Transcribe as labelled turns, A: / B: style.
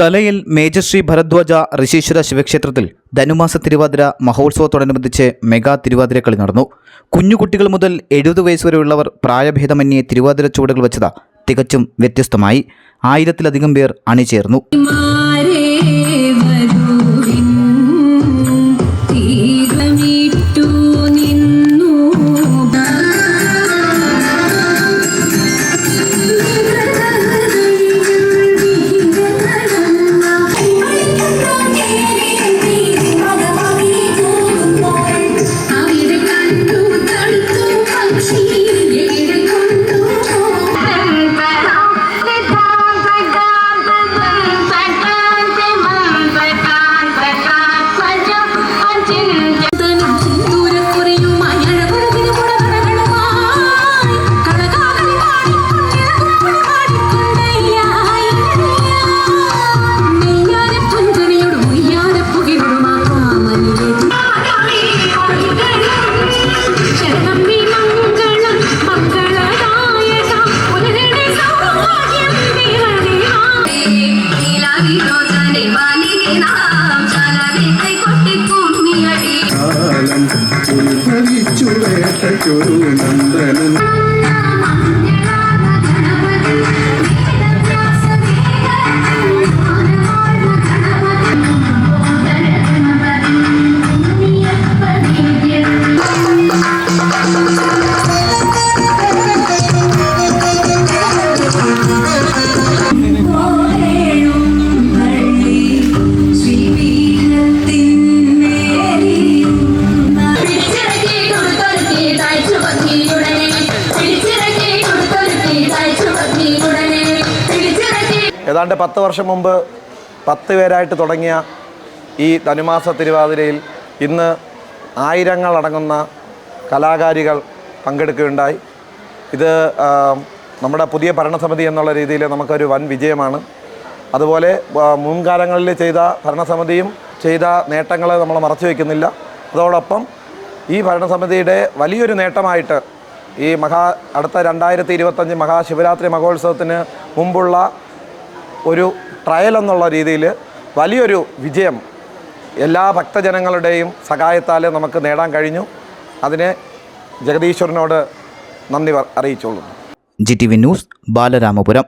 A: തലയിൽ മേജശ്രീ ഭരദ്വാജ ഋഷീശ്വര ശിവക്ഷേത്രത്തിൽ ധനുമാസ തിരുവാതിര മഹോത്സവത്തോടനുബന്ധിച്ച് മെഗാ തിരുവാതിരക്കളി നടന്നു. കുഞ്ഞുകുട്ടികൾ മുതൽ എഴുപത് വരെയുള്ളവർ പ്രായഭേദമന്യേ തിരുവാതിര ചുവടുകൾ വെച്ചത് തികച്ചും വ്യത്യസ്തമായി. ആയിരത്തിലധികം പേർ അണിചേർന്നു.
B: വേട്ടയ്ക്കൊരു നന്ദനം
C: ഏതാണ്ട് പത്ത് വർഷം മുമ്പ് പത്ത് പേരായിട്ട് തുടങ്ങിയ ഈ ധനുമാസ തിരുവാതിരയിൽ ഇന്ന് ആയിരങ്ങളടങ്ങുന്ന കലാകാരികൾ പങ്കെടുക്കുകയുണ്ടായി. ഇത് നമ്മുടെ പുതിയ ഭരണസമിതി എന്നുള്ള രീതിയിൽ നമുക്കൊരു വൻ വിജയമാണ്. അതുപോലെ മുൻകാലങ്ങളിൽ ചെയ്ത ഭരണസമിതിയും ചെയ്ത നേട്ടങ്ങൾ നമ്മൾ മറച്ചു വയ്ക്കുന്നില്ല അതോടൊപ്പം ഈ ഭരണസമിതിയുടെ വലിയൊരു നേട്ടമായിട്ട് ഈ മഹാ അടുത്ത രണ്ടായിരത്തി ഇരുപത്തഞ്ച് മഹാശിവരാത്രി മഹോത്സവത്തിന് മുമ്പുള്ള ഒരു ട്രയൽ എന്നുള്ള രീതിയിൽ വലിയൊരു വിജയം എല്ലാ ഭക്തജനങ്ങളുടെയും സഹായത്താൽ നമുക്ക് നേടാൻ കഴിഞ്ഞു. അതിനെ ജഗദീശ്വരനോട് നന്ദി അറിയിച്ചോളൂ
A: G T V news Balaramapuram.